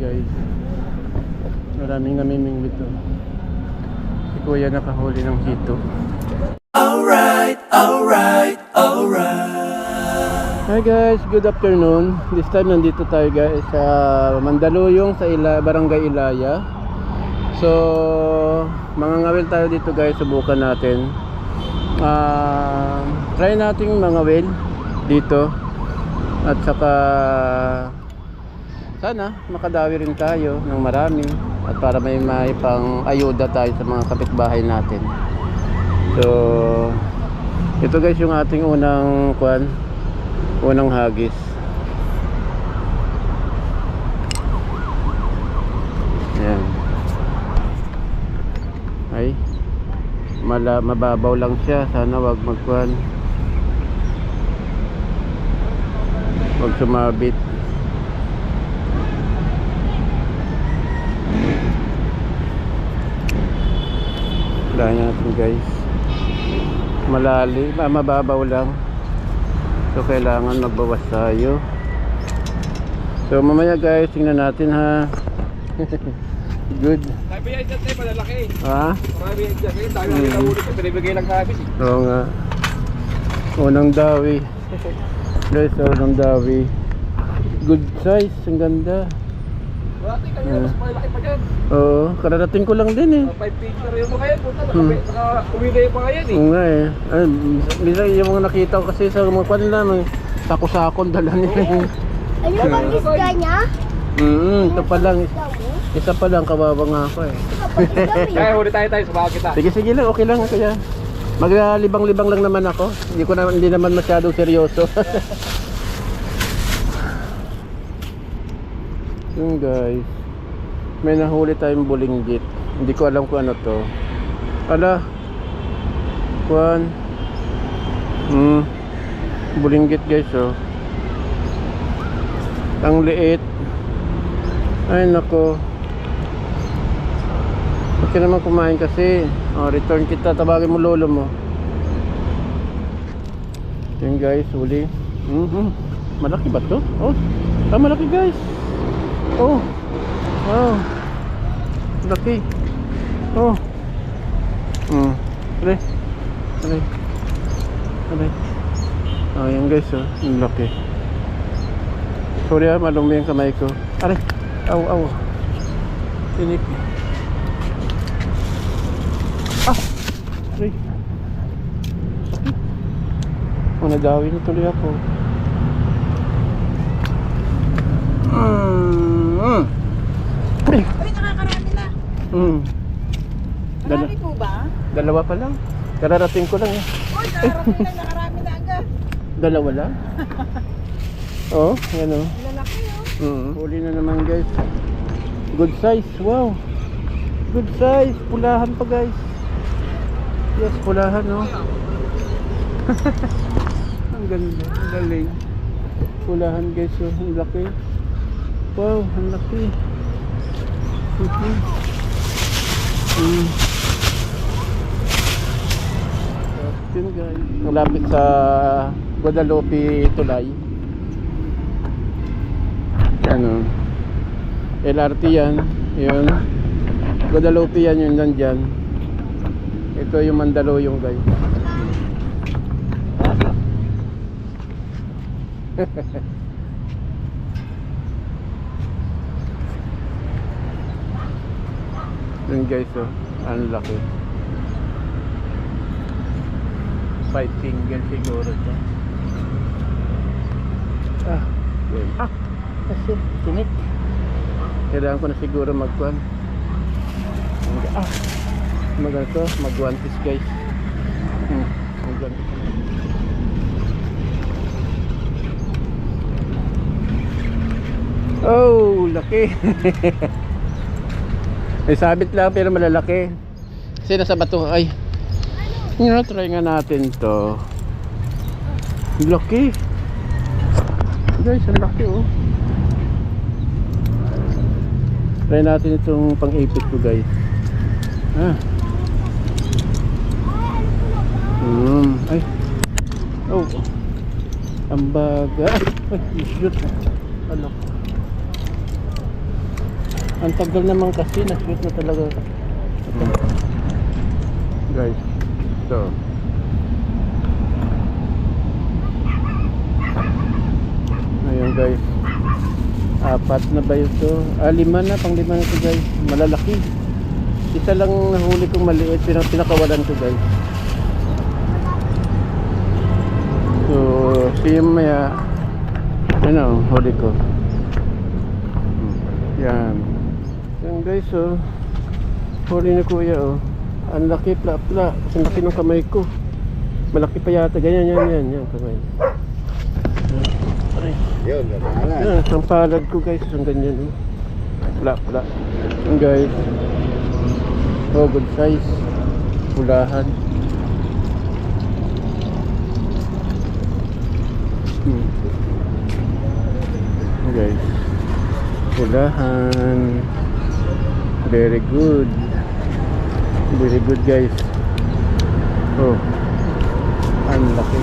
Guys, maraming namimingwit to. Si Kuya nakahuli ng hito. Hi guys, good afternoon. This time nandito tayo guys sa Mandaluyong sa Ila, Barangay Ilaya. So, mga ngawil tayo dito guys, subukan natin. Ah, try nating mga ngawil dito. At saka sana makadawi rin tayo ng marami at para may may pang ayuda tayo sa mga kapitbahay natin. So, ito guys yung ating unang kwan, unang hagis. Ayan. Ay, mala, mababaw lang siya. Sana wag magkwan. Wag sumabit. Wala natin guys. Malalim, ah, mababaw lang. So kailangan magbawas tayo. So mamaya guys, tingnan natin ha. Good. Yan dyan tayo, malalaki. Ha? Marami yan dyan. Tayo Mm. mm. nahuli ko. Pinibigay lang kabis eh. Oo nga. Unang dawi. Guys, unang dawi. Good size, ang ganda. Tayo kanina, Mm. mas malaki pa dyan. Oo, kararating ko lang din eh. 5 feet na rin mo kaya. Puta, Hmm. naka, naka, uwi na yung mga yan eh. Oo nga eh. Ay, bisa yung mga nakita ko kasi sa mga kwan nila, may sako-sakon dala nila. Ano bang isda niya? Mm, ito pa lang. Isda mo? Isa pa lang, kawawa nga ako eh. Kapag ikaw Kaya huli tayo tayo, sumawa kita. Sige, sige lang, okay lang kaya. Maglibang-libang lang naman ako. Hindi ko naman hindi naman masyadong seryoso. Yung guys, may nahuli tayong bulinggit. Hindi ko alam kung ano to. Ala. Kuan. Hmm. Bulinggit guys oh. Ang liit. Ay nako. Huwag ka naman kumain kasi. Oh, return kita. Tabagin mo lolo mo. Yun guys, huli. Mhm. Malaki ba to? Oh. Ah, malaki guys. Oh. Wow. Laki. Oh. Hmm. Pre. Pre. Pre. Oh, yan guys, oh. Ang laki. Sorry ah, malumi yung kamay ko. Aray. Aw, aw. Tinik. Ah! Aray. Oh, nagawi na tuloy ako. Mm. Aray. Uy, nakakarami na. Mm. Dala Marami po ba? dalawa pa lang. Kararating ko lang eh. Uy, nakarating na, nakarami na agad. Dalawa lang. oh, yan oh. Lalaki oh. Mm. Huli na naman guys. Good size. Wow. Good size. Pulahan pa guys. Yes, pulahan no. ang ganda. Ang galing. Pulahan guys. Oh. Ang laki. Wow. Ang laki. Mhm. Mm. Yun guys. Malapit sa Guadalupe Tulay. ano LRT yan yun Guadalupe yan yun nandyan ito yung Mandaluyong guys yun guys oh. Ang laki. Five finger siguro to. Ah yun. Ah kasi tinik. Kailangan ko na siguro magkuhan ah. Magano magwantis guys. Hmm, magwantis oh laki may sabit lang pero malalaki kasi nasa bato ay yun na try nga natin to laki guys ang laki oh Try natin itong pang-ipit ko guys. Ah. Mm. Ay. Oh. Ang baga. Ay, shoot. Ano? Ang tagal naman kasi, na-shoot na talaga. Ito. Guys, so. Ayun guys. Apat na ba ito? Ah, lima na, pang lima na ito guys. Malalaki. Isa lang nahuli kong maliit, pinang pinakawalan ko guys. So, siya maya, ano, huli ko. Hmm, Yan. Yan guys, oh. Huli ni kuya, oh. Ang laki, pla-pla. Ang laki ng kamay ko. Malaki pa yata. Ganyan, yan, yan, yan, kamay. Aray. Yun. Yan, ang palad ko guys, ang ganyan. Oh. Pla-pla. Yan guys. Oh, good size. Pulahan. Hmm. Guys. Pulahan. Very good. Very good guys. Oh. Ang laki.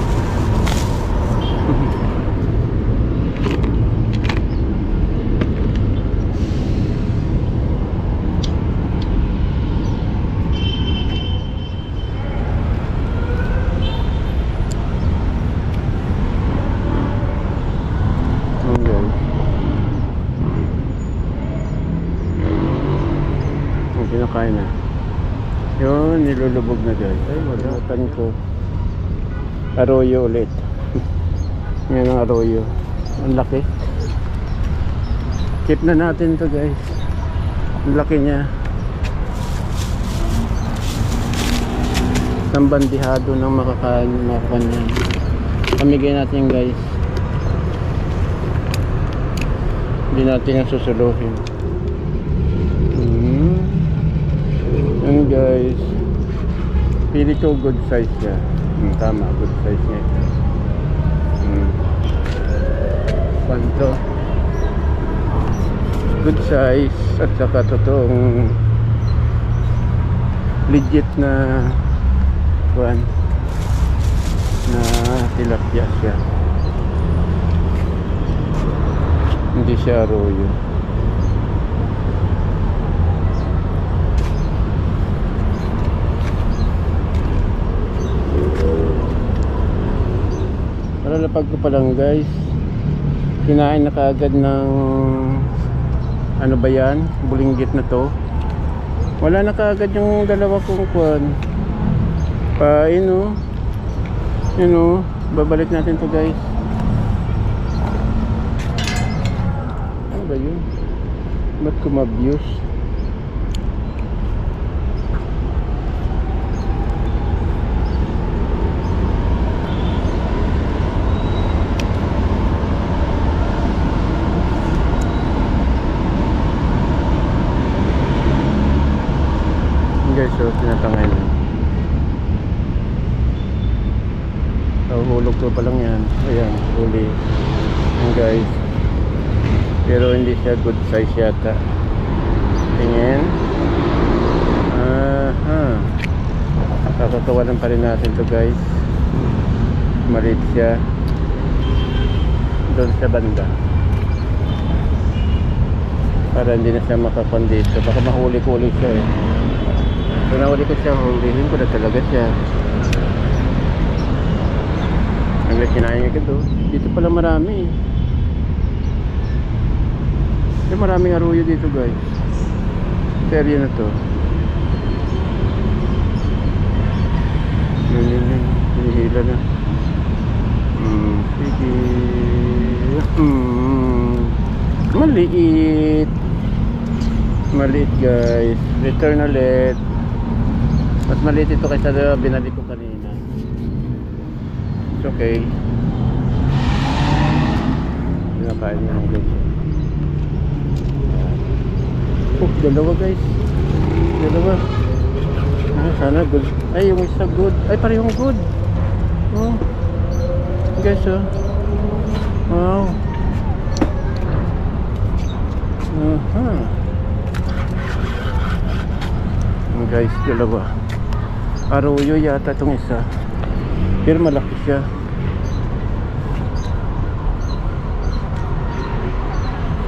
Yan guys. Ang kinakain na. Yun, nilulubog na guys. Ay, wala. ko. Arroyo ulit. Yan ang arroyo. Ang laki. Keep na natin to guys. Ang laki niya. Isang bandihado ng makakain, yan. Pamigay natin guys. Hindi natin yung susuluhin. Mm. Yan guys. Pili ko good size siya. Hmm, tama, good size niya. Hmm. Kwanto. Good size at saka totoong legit na kwan na tilapia siya. Hindi siya arroyo. Nalalapag ko pa lang guys. Kinain na kaagad ng ano ba yan? Bulinggit na to. Wala na kaagad yung dalawa kong kwan. Pain oh. Yun oh. Babalik natin to guys. Ano ba yun? Ba't kumabuse? Yun guys, so tinatangay na. Nahuhulog ko pa lang yan. Ayan, huli. Yan guys. Pero hindi siya good size yata. Tingin. Aha. Kakakawalan pa rin natin to guys. Maliit siya. Doon sa banda. Para hindi na siya makakon dito. Baka mahuli ko ulit siya eh. Kung nahuli ko siya, hulihin ko na talaga siya. Ang kinain niya ito. Dito pala marami eh. May maraming aruyo dito guys. Area na to. Yun yun yun. Hinihila na. Hmm, sige. Hmm. Maliit. Maliit guys. Return ulit. Mas maliit ito kaysa na binalik ko kanina. It's okay. Pinakain niya ng. Oh, dalawa guys. Dalawa. Ah, sana good. Ay, yung isa good. Ay, parehong good. Oh. Guys, oh. Wow. Aha. Yung guys, dalawa. Arroyo yata itong isa. Pero malaki siya.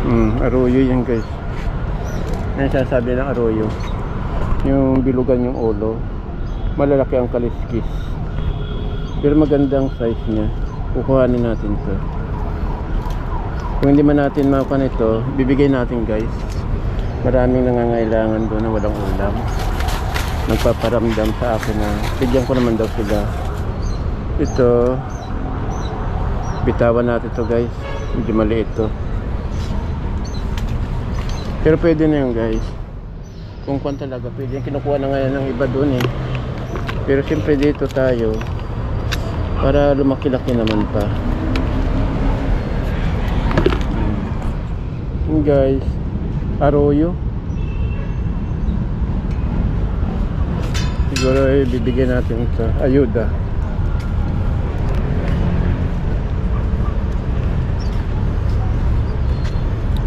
Hmm, arroyo yan guys. Yan yung sinasabi ng arroyo. Yung bilugan yung ulo. Malalaki ang kaliskis. Pero magandang size niya. Kukuhanin natin to. Kung hindi man natin makuha nito, bibigay natin guys. Maraming nangangailangan doon na walang ulam. Nagpaparamdam sa akin na bigyan ko naman daw sila. Ito, bitawan natin to guys. Medyo maliit to. Pero pwede na yun guys. Kung kung talaga pwede. Kinukuha na ngayon ng iba doon eh. Pero siyempre dito tayo para lumaki-laki naman pa. Yun guys. Arroyo. Siguro eh, bibigyan natin ito. Ayuda.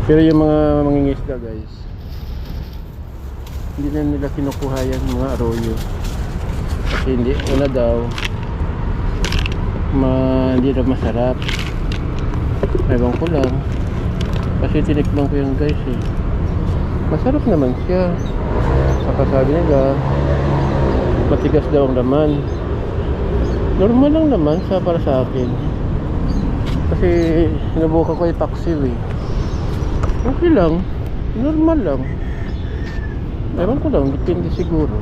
Pero yung mga mangingisda guys, hindi na nila kinukuha yan mga arroyo. Kasi hindi, una daw, ma, hindi daw masarap. Ewan ko lang. Kasi tinikman ko yung guys eh. Masarap naman siya. Saka sabi nila, matigas daw ang laman. Normal lang naman sa para sa akin. Kasi sinubukan ko ipaksiw eh. Okay lang. Normal lang. Ewan ko lang, depende siguro.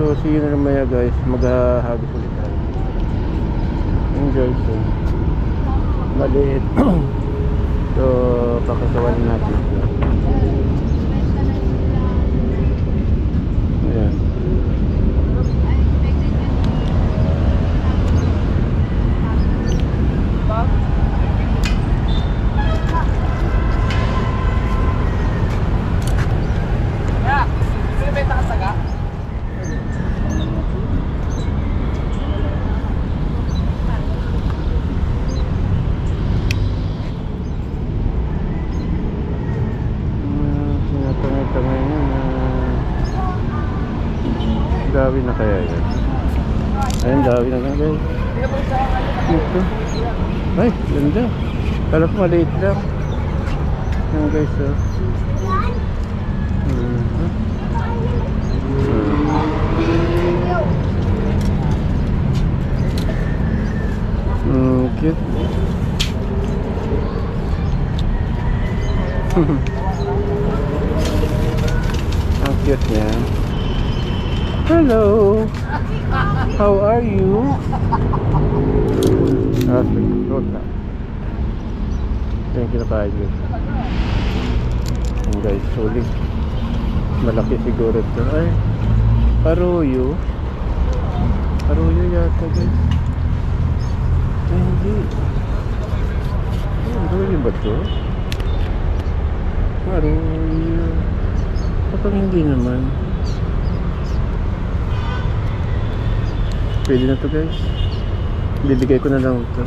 So, see you na naman guys. Maghahagis ulit tayo. Enjoy so. Maliit. so, pakasawan natin. Ayan. Kaya, pinibenta ka saga? Uh, sinatangay-tangay niya na Dawi na kaya yan. Ayun, dawi na kaya guys. Ito. Ay, ganda. Kala ko maliit lang. Yan guys, oh. Mhm. Mm, cute. Ang cute niya. Hello. How are you? Ah, sige. na. Ito yung kinakain niyo. Ang guys, sulit. Malaki siguro ito. Ay, paruyo. Paruyo yata guys. Ay, hindi. Ay, paruyo ba ito? Paruyo. Kapag hindi naman. Pwede na to guys. Bibigay ko na lang ito.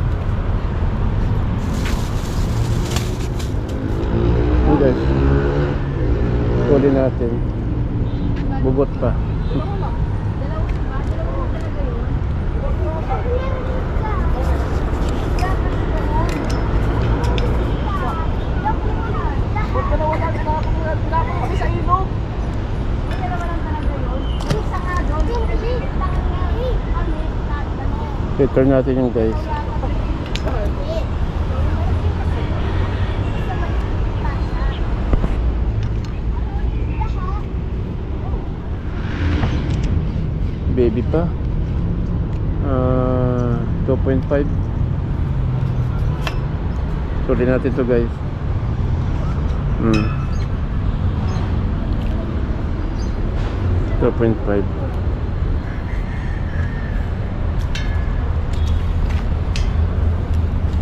Hey guys. Huli natin. Bugot pa. Ba't ka nawala sa nakapunod? Pinapa kami sa ilog. Return natin yung guys. Baby pa. Ah, 2.5. Suli natin to guys. Hmm. 2.5.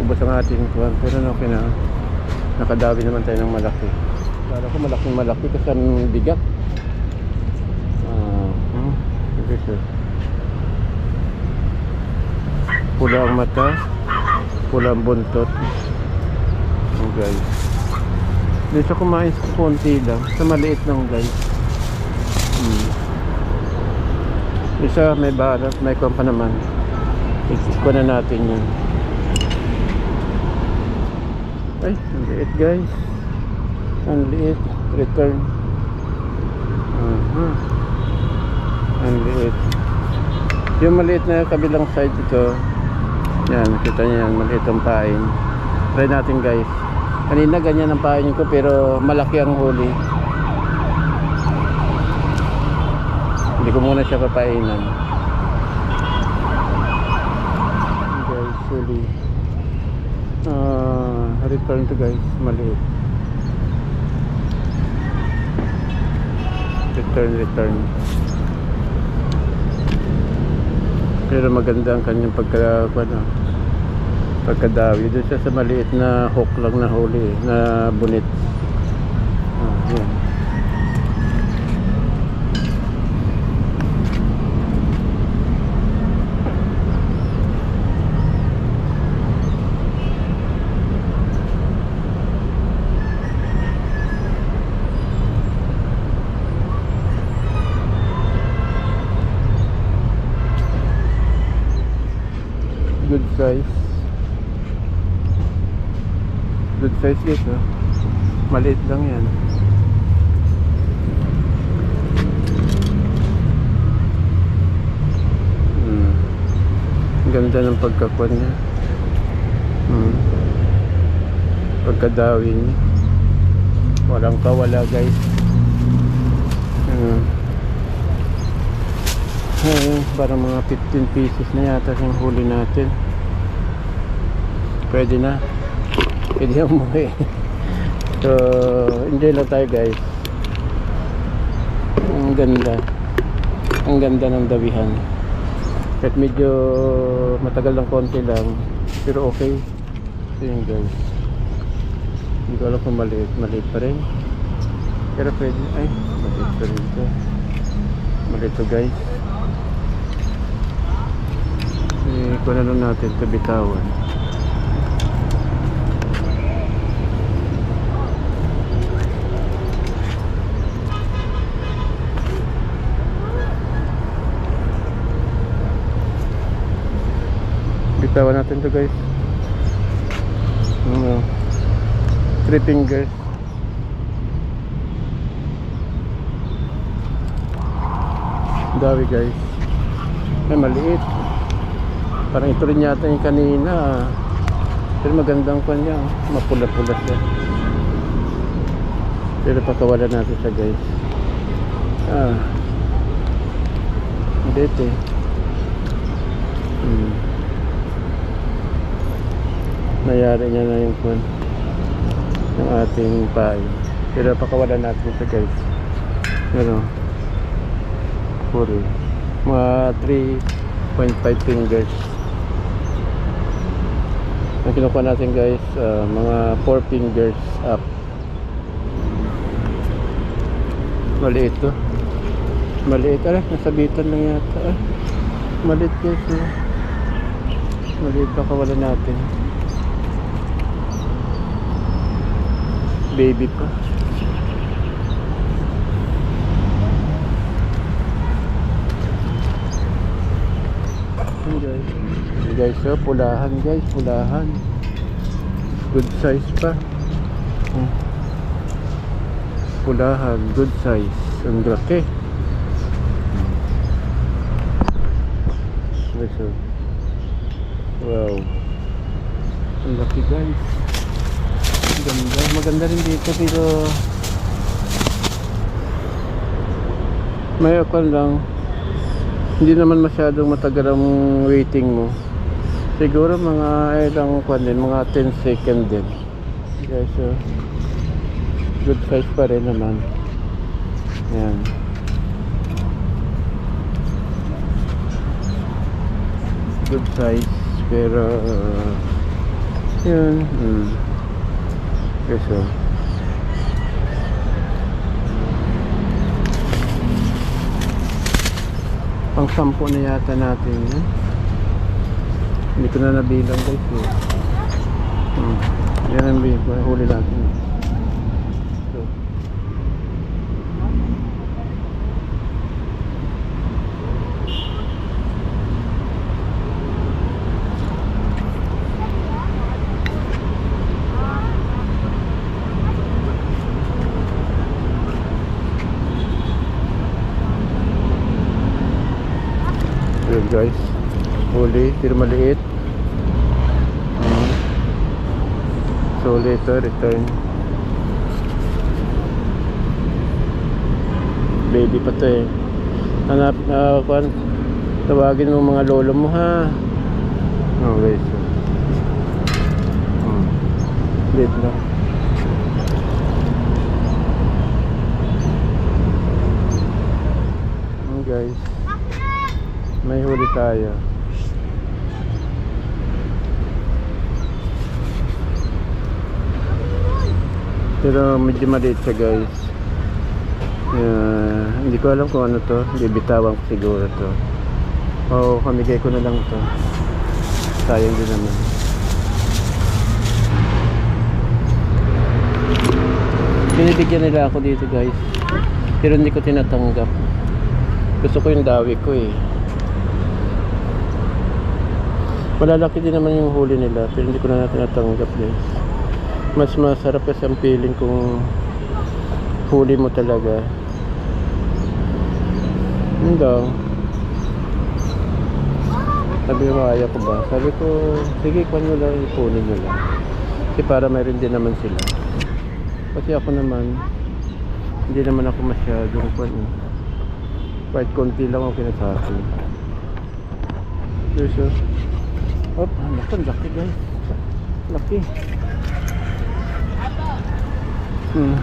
Ubus ang ating kuwan. Pero okay na. Nakadawi naman tayo ng malaki. Kala ko malaking malaki kasi ang bigat. Ah, hmm. Sige, sir. Pula ang mata. Pula ang buntot. Oh, guys. Siya kumain sa konti lang. Sa maliit lang guys. Hmm. Isa may balat, may kuwan pa naman. Ikuha na natin yun. Ay, ang liit guys. Ang liit. return. Mhm. Ang liit. Yung maliit na kabilang side ito, yan, nakita niyo yan, maliit ang pain. Try natin guys. Kanina ganyan ang pain ko pero malaki ang huli. Hindi ko muna siya papainan. Guys, huli. Ah, return to guys, maliit. Return, return. Pero maganda ang kanyang pagka ano, pagkadawi. Doon siya sa maliit na hook lang na huli, na bunit. Ah, yan. Good size. Good size ito. Maliit lang yan. Hmm. Ganda ng pagkakuan niya. Hmm. Pagkadawi niya. Walang kawala guys. Hmm. Ayun, parang mga 15 pieces na yata yung huli natin. Pwede na. Pwede na umuwi. So, enjoy lang tayo guys. Ang ganda. Ang ganda ng dawihan. Kahit medyo matagal ng konti lang. Pero okay. So yun guys. Hindi ko alam kung maliit. Maliit pa rin. Pero pwede. Ay, maliit pa rin ito. Maliit to guys. Eh, kung ano natin ito bitawan. Bitawan natin to guys. Ano? Three fingers. Dawi guys. Ay maliit. Parang ito rin yata yung kanina. Pero magandang kwan niya. Mapula-pula siya. Pero pagkawalan natin siya guys. Ah. Maliit eh. Hmm. Nayari niya na yung kwan. Yung ating pie. Pero pakawalan natin siya guys. Ano? Puri. Mga 3.5 fingers. Ang kinukuha natin guys, ah, mga 4 fingers up. Maliit to. Maliit. Ala, nasabitan lang yata. Ah, maliit guys. Oh. Maliit pa kawala natin. Baby. Ayan, guys. Guys, oh, pulahan guys, pulahan. Good size pa. Hmm. Pulahan, good size. Ang laki. Guys, oh. Wow. Ang laki guys. Ganda. Maganda rin dito pero may ako lang. Hindi naman masyadong matagal ang waiting mo. Siguro mga ilang kwan din mga 10 second din. Guys so good size pa rin naman. Yan good size pero uh, yun mm. Okay so pang sampo na yata natin yun. Hindi ko na nabilang guys. Eh. Hmm. Yan ang huli natin. So. Guys. Huli, pero maliit. Mm. So later, return. Baby pa to eh. Hanap, uh, kwan, tawagin mo mga lolo mo ha. Oh guys. Hmm. Wait lang. Hmm, guys. Huli tayo. Pero medyo maliit siya guys. Yeah, hindi ko alam kung ano to. Bibitawan ko siguro to. O kamigay ko na lang to. Sayang din naman. Binibigyan nila ako dito guys. Pero hindi ko tinatanggap. Gusto ko yung dawi ko eh. Malalaki din naman yung huli nila pero hindi ko na tinatanggap guys. Mas masarap kasi ang feeling kung huli mo talaga. Yun daw. Sabi ko, ayaw ko ba? Sabi ko, sige, kwan nyo lang, ipunin nyo lang. Kasi para mayroon din naman sila. Kasi ako naman, hindi naman ako masyadong kwan eh. Kahit konti lang ako kinasasi. There's a... Oh, laki, laki guys. Laki. Hmm.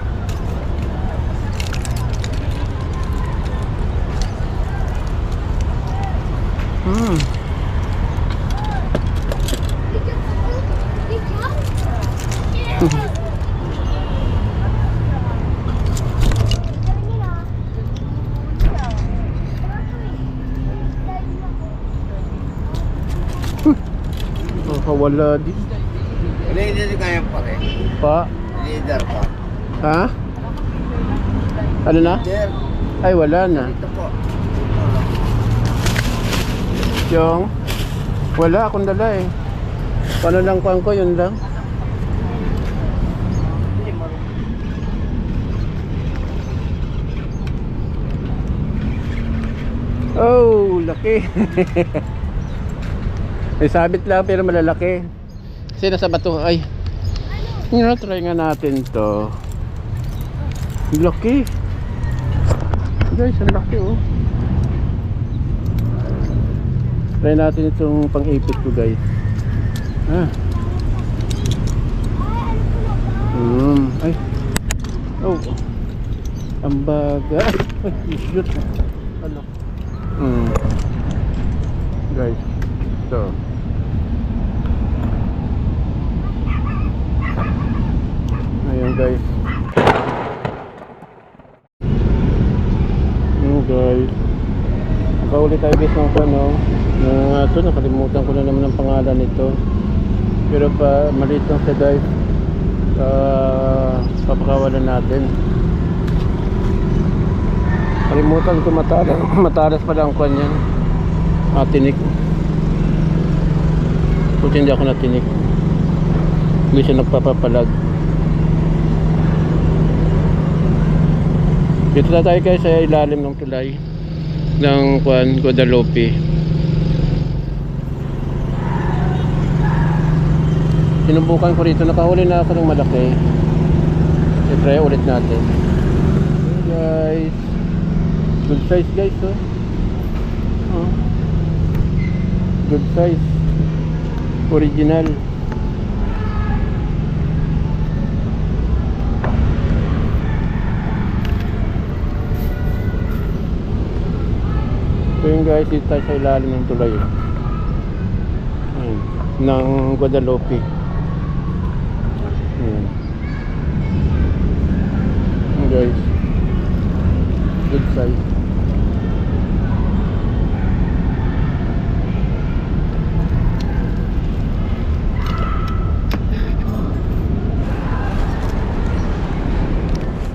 Hmm. Nakawala din. Leader kaya pa rin. Pa. Leader pa. Ha? Ano na? Leader. Ay, wala na. Ito po. Yung, wala akong dala eh. Paano lang kuhan ko, yun lang. Oh, laki. May sabit lang pero malalaki. Kasi nasa bato, ay. Yun, try nga natin to. Laki. Guys, ang laki oh. Try natin itong pang-ipit ko guys. Ah. Hmm. Ay. Oh. Ang baga. Ay, shoot. Ano? Hmm. Guys. So. Ayun guys. Ayun guys. Nakauli tayo guys ng ano. Uh, ito, nakalimutan ko na naman ang pangalan nito. Pero pa, maliit lang siya guys. Uh, papakawalan natin. Kalimutan ko matalas, matalas pala ang kwan yan. Ah, tinik. Buti hindi ako natinik. Hindi nagpapapalag. Dito na tayo guys sa ilalim ng tulay ng Juan Guadalupe. Sinubukan ko rito, nakahuli na ako ng malaki. I-try ulit natin. Hey guys. Good size guys oh. oh. Good size. Original. So yun guys, dito tayo sa ilalim ng tulay. Ayun, ng Guadalupe. Ayun guys. Good size.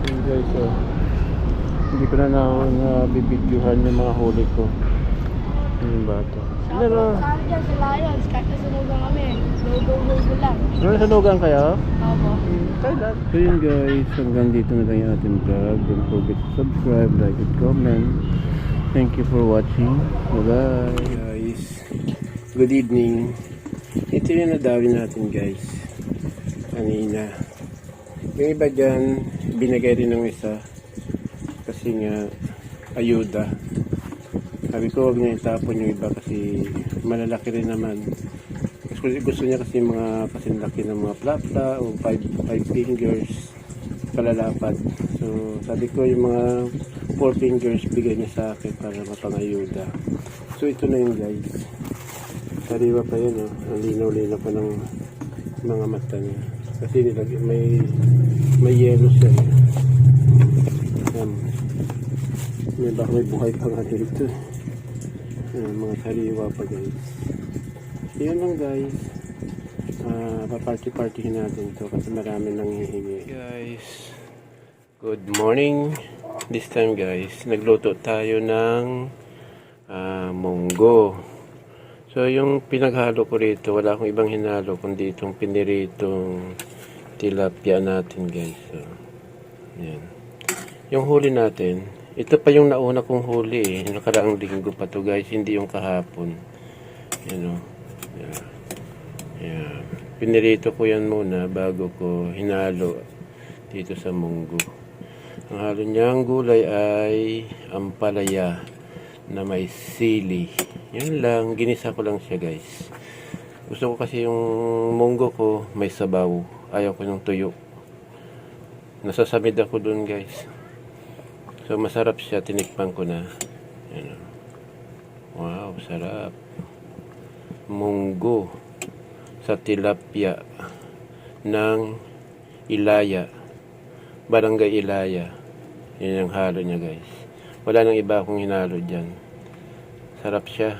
Ayun guys, oh. Hindi ko na na, na bibidyohan yung mga huli ko. Yung bata. Sila na. Saan dyan sa Lions? Kahit nasunugan kami. Go-go-go lang. Ano salugan kayo? Opo. Thailand. So yun guys, hanggang dito na lang yung ating vlog. Don't forget to subscribe, like, and comment. Thank you for watching. Bye-bye. Guys, good evening. Ito yung nadawin natin guys. Kanina. Yung iba dyan, binigay rin ng isa. Kasi nga, ayuda. Sabi ko, huwag niya itapon yung iba kasi malalaki rin naman. Gusto, gusto niya kasi mga kasinlaki ng mga plapla o five, five fingers kalalapat. So, sabi ko yung mga four fingers bigay niya sa akin para mapangayuda. So, ito na yun guys. Sariwa pa yun, oh. Ang linaw-linaw pa ng mga mata niya. Kasi may may yellow siya. eh. Yan. May baka may buhay pa nga dito. Yan, mga sariwa pa guys. Yan lang guys. Ah, paparty-partyhin natin to kasi marami nang hihingi. Guys, good morning. This time guys, nagluto tayo ng ah, munggo. So, yung pinaghalo ko rito, wala akong ibang hinalo kundi itong piniritong tilapia natin, guys. So, yan. Yung huli natin, ito pa yung nauna kong huli eh. Nakaraang linggo pa to, guys. Hindi yung kahapon. Yan o. Yan. Yan. Pinirito ko yan muna bago ko hinalo dito sa munggo. Ang halo niyang gulay ay ampalaya na may sili. Yun lang, ginisa ko lang siya guys. Gusto ko kasi yung munggo ko may sabaw. Ayaw ko ng tuyo. Nasasamid ako dun guys. So masarap siya, tinikpan ko na. Yan o. Wow, sarap. Munggo sa tilapia ng Ilaya. Barangay Ilaya. Yan yung halo niya guys. Wala nang iba akong hinalo dyan. Sarap siya.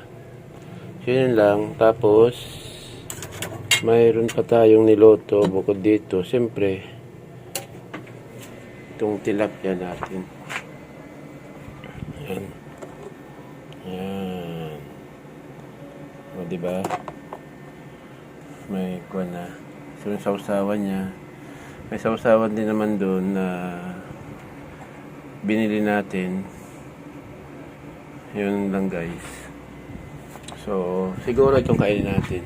So yun lang. Tapos, mayroon pa tayong niloto bukod dito. Siyempre, itong tilapia natin. Yan. Yan. O, diba? May kuha na. So, yung sausawan niya. May sausawan din naman doon na binili natin. Yun lang guys. So, siguro itong kainin natin.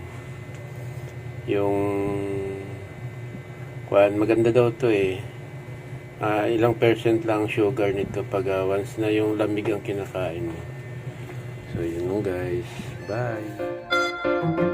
Yung kwan, maganda daw to eh. Ah, ilang percent lang sugar nito pag ah, once na yung lamig ang kinakain mo. So, yun guys. Bye!